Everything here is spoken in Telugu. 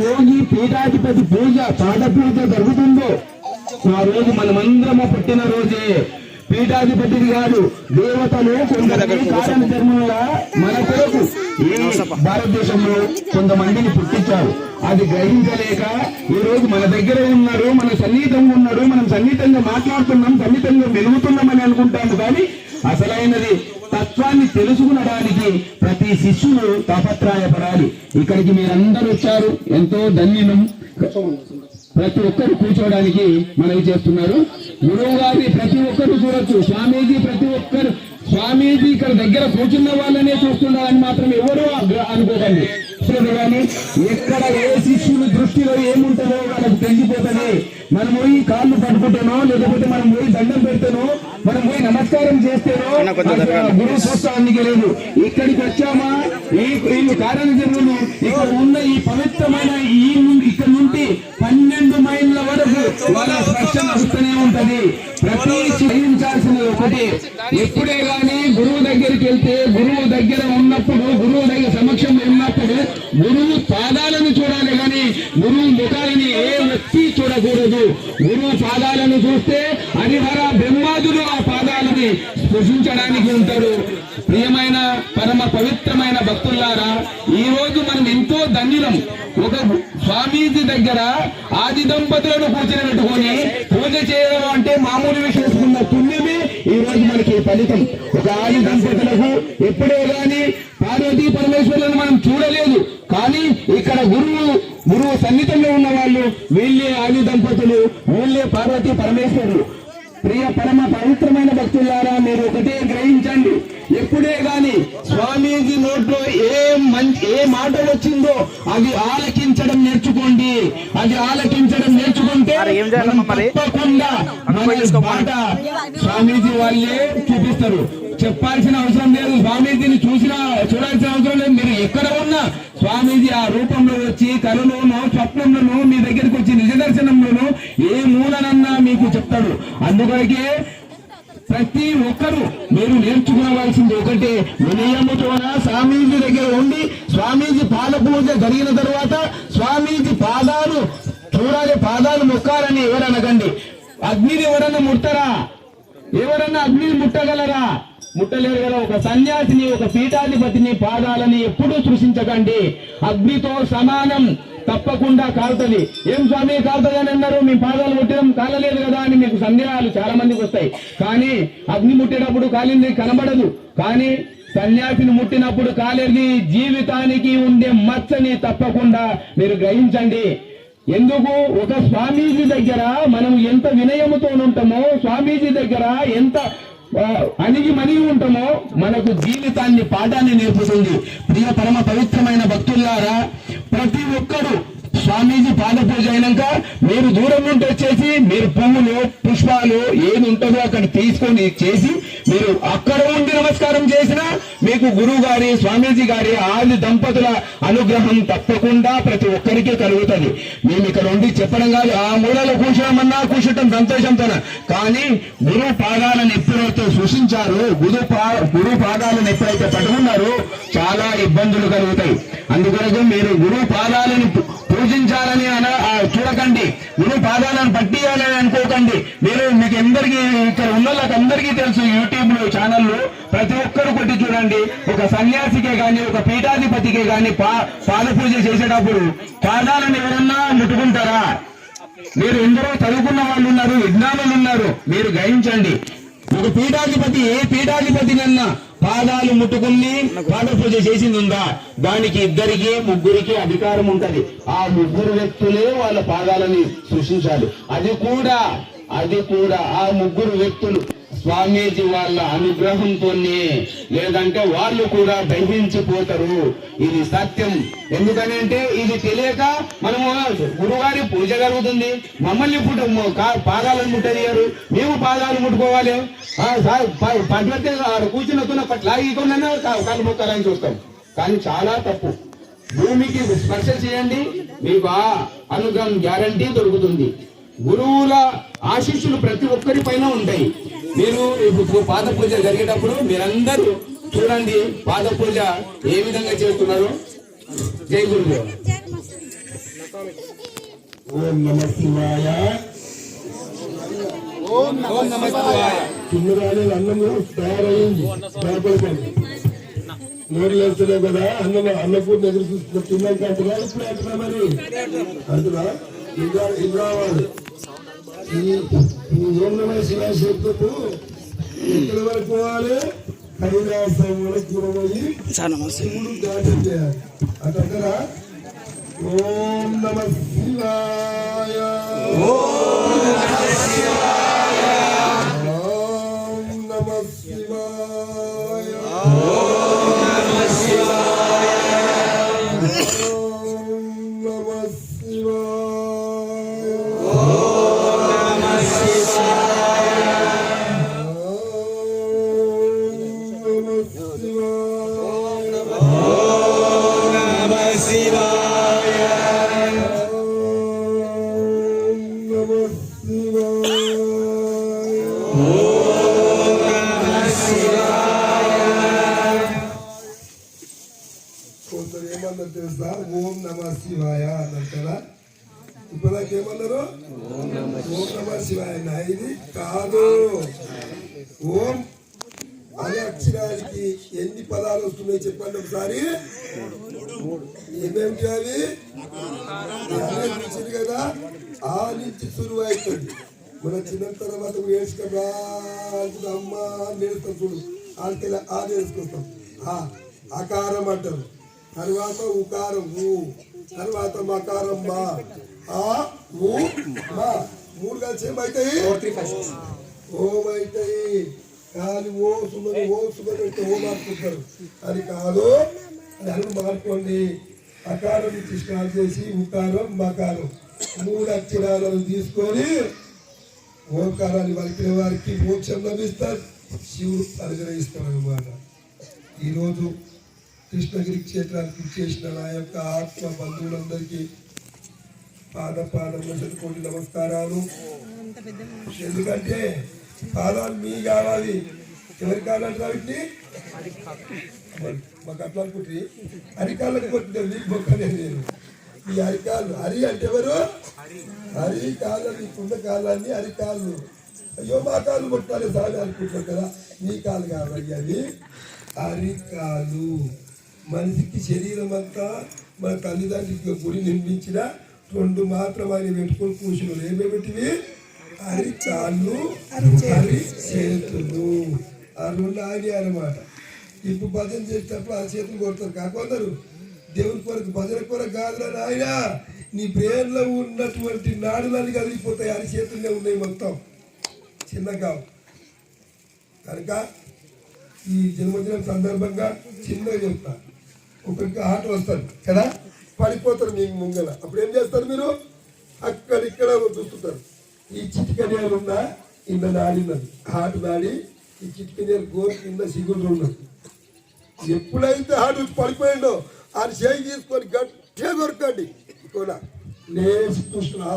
రోజు పీఠాధిపతి పూజ పాద పూజ జరుగుతుందో ఆ రోజు మనమందరము పుట్టిన రోజే. పీఠాధిపతిని కాదు దేవతలు కొందరు మన కొరకు ఈ భారతదేశంలో కొంతమందిని పుట్టించారు. అది గ్రహించలేక ఈ రోజు మన దగ్గర ఉన్నారు మన సన్నిహితంగా ఉన్నారు మనం సన్నిహితంగా మాట్లాడుతున్నాం సన్నిహితంగా వెలుగుతున్నామని అనుకుంటాము కానీ అసలైనది తత్వాన్ని తెలుసుకునడానికి ప్రతి శిష్యులు తాపత్రాయపడాలి. ఇక్కడికి మీరందరూ వచ్చారు. ఎంతో ధన్యులం ప్రతి ఒక్కరు కూర్చోవడానికి మనవి చేస్తున్నారు. గురువు గారిని ప్రతి ఒక్కరు చూడొచ్చు. స్వామీజీ ప్రతి ఒక్కరు స్వామీజీ ఇక్కడ దగ్గర కూర్చున్న వాళ్ళనే చూస్తున్నారని మాత్రం ఎవరు అనుకోకండి. చూడండి కానీ ఎక్కడ ఏ శిష్యుని దృష్టిలో ఏముంటుందో వాళ్ళకి తెలిసిపోతుంది. మనం పోయి కాళ్ళు పట్టుకుంటేనో లేకపోతే మనం పోయి దండం పెడితేనో మనం పోయి నమస్కారం చేస్తేనో గురువు చూస్తానికి లేదు ఇక్కడికి వచ్చామా? ఈ ఈ కారణ జన్మలు ఇక్కడ ఉన్న ఈ పవిత్రమైన ఈ ఇక్కడ నుండి పన్నెండు మైళ్ళ వరకు వాళ్ళ స్పర్శ నడుస్తూనే ఉంటది. ప్రతి గ్రహించాల్సినది ఒకటి. ఎప్పుడే గాని గురువు దగ్గరికి వెళ్తే గురువు దగ్గర ఉన్నప్పుడు గురువు దగ్గర సమక్షంలో ఉన్నప్పుడు గురువు పాదాలను చూడాలి కానీ గురువు ముఖాలని ఏ వ్యక్తి చూడకూడదు. గురువు పాదాలను చూస్తే హరిహర బ్రహ్మాదులు ఆ పాదాలని స్పృశించడానికి ఉంటారు. ప్రియమైన పరమ పవిత్రమైన భక్తులారా ఈ రోజు మనం ఎంతో ధన్యులం. ఒక స్వామీజీ దగ్గర ఆది దంపతులను కూర్చోబెట్టుకొని పూజ చేయడం అంటే మామూలు విషయం పుణ్యమే ఈ రోజు మనకి ఫలితం. ఒక ఆది దంపతుల ఎప్పుడే గాని పార్వతీ పరమేశ్వరులను మనం చూడలేదు. కానీ ఇక్కడ గురువు గురువు సన్నిహితంలో ఉన్న వాళ్ళు వీళ్ళే ఆది దంపతులు వీళ్ళే పార్వతీ పరమేశ్వరులు. ప్రియ పరమ పవిత్రమైన భక్తులారా మీరు ఒకటే గ్రహించండి. ఎప్పుడే గాని స్వామీజీ నోట్లో ఏ మంచి ఏ మాట వచ్చిందో అది ఆలకించడం నేర్చుకోండి. అది ఆలకించడం నేర్చుకుంటే? తప్పకుండా. మాట స్వామీజీ వాళ్ళే చూపిస్తారు. చెప్పాల్సిన అవసరం లేదు. స్వామీజీని చూసిన చూడాల్సిన అవసరం లేదు. మీరు ఎక్కడ ఉన్నా స్వామీజీ ఆ రూపంలో వచ్చి కలలోనో స్వప్నంలోనో మీ దగ్గరికి వచ్చి నిజ దర్శనంలోనో ఏ మూలనన్నా మీకు చెప్తాడు. అందుకొరకే ప్రతి ఒక్కరూ మీరు నేర్చుకోవాల్సింది ఒకటే. వినయముతోన స్వామీజీ దగ్గర ఉండి స్వామీజీ పాద పూజ జరిగిన తర్వాత స్వామీజీ పాదాలు చూడాలి పాదాలు మొక్కాలని ఎవరనకండి? అగ్నిని ఎవరన్నా ముట్టరా ఎవరన్నా అగ్నిని ముట్టగలరా? ముట్టలేరు కదా ఒక సన్యాసిని ఒక పీఠాధిపతిని పాదాలని ఎప్పుడూ సృష్టించకండి. అగ్నితో సమానం తప్పకుండా కాలుతుంది ఏం స్వామి కాలుతుంది అని అన్నారు? మీ పాదాలు ముట్టడం కాలలేదు కదా అని మీకు సందేహాలు చాలా మందికి వస్తాయి. కానీ అగ్ని ముట్టేటప్పుడు కాలింది కనబడదు. కానీ సన్యాసిని ముట్టినప్పుడు కాలేది జీవితానికి ఉండే మచ్చని తప్పకుండా మీరు గ్రహించండి. ఎందుకు? ఒక స్వామీజీ దగ్గర మనం ఎంత వినయముతో ఉంటామో స్వామీజీ దగ్గర ఎంత అణిగి మణిగి ఉంటామో. మనకు జీవితాన్ని పాఠాన్ని నేర్పుతుంది. ప్రియ పరమ పవిత్రమైన భక్తులారా ప్రతి ఒక్కరు స్వామీజీ పాద పూజ అయినాక మీరు దూరం నుండి వచ్చేసి మీరు పువ్వులు పుష్పాలు ఏది ఉంటుందో అక్కడ తీసుకొని చేసి మీరు అక్కడ ఉండి నమస్కారం చేసినా మీకు గురువు గారి స్వామీజీ గారి ఆది దంపతుల అనుగ్రహం తప్పకుండా ప్రతి ఒక్కరికి కలుగుతుంది. మేము ఇక్కడ ఉండి చెప్పడం కాదు ఆ మూలలో కూర్చోమన్నా కూర్చోటం సంతోషంతో కానీ గురువు పాదాలను ఎప్పుడైతే సృష్టించారో గురు పా గురువు పాదాలను ఎప్పుడైతే పట్టుకున్నారో చాలా ఇబ్బందులు కలుగుతాయి. అందుకొరకు మీరు గురువు పాదాలను పూ- పూజించాలని అన ఆ, చూడకండి గురువు పాదాలను పట్టియాలని అనుకోకండి. మీరు మీకు అందరికీ ఇక్కడ ఉన్న వాళ్ళకి అందరికీ తెలుసు యూట్యూబ్లో ఛానల్లో ప్రతి ఒక్కరు కొట్టి చూడండి. ఒక సన్యాసికే కానీ ఒక పీఠాధిపతికే కానీ పా పాద పూజ చేసేటప్పుడు పాదాలను ఎవరన్నా ముట్టుకుంటారా? మీరు ఎందరో చదువుకున్న వాళ్ళు ఉన్నారు విజ్ఞానులు ఉన్నారు. మీరు గ్రహించండి. ఒక పీఠాధిపతి ఏ పీఠాధిపతినన్నా పాదాలు ముట్టుకుని పాద పూజ చేసింది ఉందా దానికి ఇద్దరికి ముగ్గురికి అధికారం ఉంటది ఆ ముగ్గురు వ్యక్తులే వాళ్ళ పాదాలని సృష్టించాలి. అది కూడా అది కూడా ఆ ముగ్గురు వ్యక్తులు స్వామీజీ వాళ్ళ అనుగ్రహంతోనే. లేదంటే వాళ్ళు కూడా దహించిపోతారు. ఇది సత్యం. ఎందుకనంటే ఇది తెలియక మనము గురువారి పూజ జరుగుతుంది. మమ్మల్ని ఇప్పుడు పాదాలను ముట్టనియారు మేము పాదాలు ముట్టుకోవాలి. ఆ, సార్, ప- పడితే ఆడ కూర్చున్న లాగికొన్నా కాలు మొక్కాలని చూస్తాం. కానీ చాలా తప్పు. భూమికి స్పర్శ చేయండి. మీకు ఆ అనుగ్రహం గ్యారంటీ దొరుకుతుంది. గురువుల ఆశీస్సులు ప్రతి ఒక్కరి పైన ఉంటాయి. మీరు ఇప్పుడు పాద పూజ జరిగేటప్పుడు మీరందరూ చూడండి పాద పూజ ఏ విధంగా చేస్తున్నారు. జై గురుదేవ్ ఓం నమ శివాయ. ఓం నమ శివాయ. తయారైంది. భయపడకండి నోరు లేస్తున్నావు కదా అన్నం అన్నపూర్ణ ఎదురు చూస్తున్నా తిన్నాక అంటున్నా ఇప్పుడు అంటున్నా మరి? అంటున్నా? ఇంకా ఇది రావాలి ఈ ఈ శివాయ శబ్దము ఎక్కడి వరకు పోవాలి? కైలాసం వరకు పోయి శివుడు దాటం చేయాలి. అట్లా ఓం నమ శివాయ. ఓం నమ శివాయ. కొందరు తెలుసా ఓం నమ శివాయ అన్నారు కదా ఇప్పుడు ఏమన్నారు ఓం నమ శివాయ ఇది కాదు. ఓం అనే అక్షరానికి ఎన్ని పదాలు వస్తున్నాయి చెప్పండి ఒకసారి? ఏమేమిటి అవి అనే కదా. ఆ నుంచి సురువు అవుతుంది మన చిన్న తర్వాత నేర్చుకోరా అమ్మా అమ్మ నేర్చుతాం చూడు. ఆడికి ఆ నేర్చుకుంటాం ఆ అకారం అంటారు. తర్వాత ఉకారం ఊ. తర్వాత మకారం మా ఆ ఊ మా మూడు కలిసి ఏమవుతాయి ఓం అవుతాయి కానీ ఓ సుమని ఓ సుమని అంటే ఓ మార్చుకుంటారు అది కాదు దాన్ని మార్చుకోండి అకారం నుంచి స్టార్ట్ చేసి ఉకారం మకారం. మూడు అక్షరాలను తీసుకొని ఓంకారాన్ని వలికిన వారికి మోక్షం లభిస్తారు. శివుడు అనుగ్రహిస్తాడు అనమాట ఈరోజు కృష్ణగిరి క్షేత్రానికి చేసిన నా యొక్క ఆత్మ బంధువులందరికీ పాద పాదములు కోటి నమస్కారాలు. ఎందుకంటే పాదాలు మీ కావాలి. ఎవరి కావాలంటే వీటిని మాకు అట్లా అనుకుంటే అరికాళ్ళకి కొట్టింది మీకు మొక్కనే నేను ఈ అరికాళ్ళు హరి అంటే ఎవరు? హరి కాళ్ళు నీకున్న కాళ్ళన్నీ అరికాళ్ళు అయ్యో మా కాళ్ళు కొట్టాలి సామి అనుకుంటారు కదా. నీ కాళ్ళు కావాలి అవి అరికాలు మనిషికి శరీరం అంతా మన తల్లిదండ్రులకి గుడి నిర్మించిన రెండు మాత్రం ఆయన పెట్టుకొని కూర్చున్నారు ఏమేమిటివి అరి కాళ్ళు అరి చేతులు ఆ రెండు ఆగి అనమాట ఇప్పుడు భజన చేసేటప్పుడు ఆ చేతులు కొడతారు. కాకొందరు దేవుని కొరకు భజన కొరకు కాదురా ఆయన నీ బ్రెయిన్లో ఉన్నటువంటి నాడులన్నీ కదిలిపోతాయి. అరి చేతుల్లో ఉన్నాయి మొత్తం. చిన్నగా కనుక ఈ జన్మదినం సందర్భంగా చిన్నగా చెప్తాను ఒకరికి ఆట వస్తారు కదా? పడిపోతారు మీకు ముంగల. అప్పుడు ఏం చేస్తారు మీరు? అక్కడిక్కడ చూస్తుంటారు ఈ చిటికనేలు ఉందా కింద నాడి ఉన్నది. హార్ట్ నాడి ఈ చిటికనేలు గోరు కింద సిగురు ఉన్నది. ఎప్పుడైతే హార్ట్ పడిపోయిండో ఆ చేయి తీసుకొని గట్టిగా దొరకండి కూడా లేచి చూస్తున్నా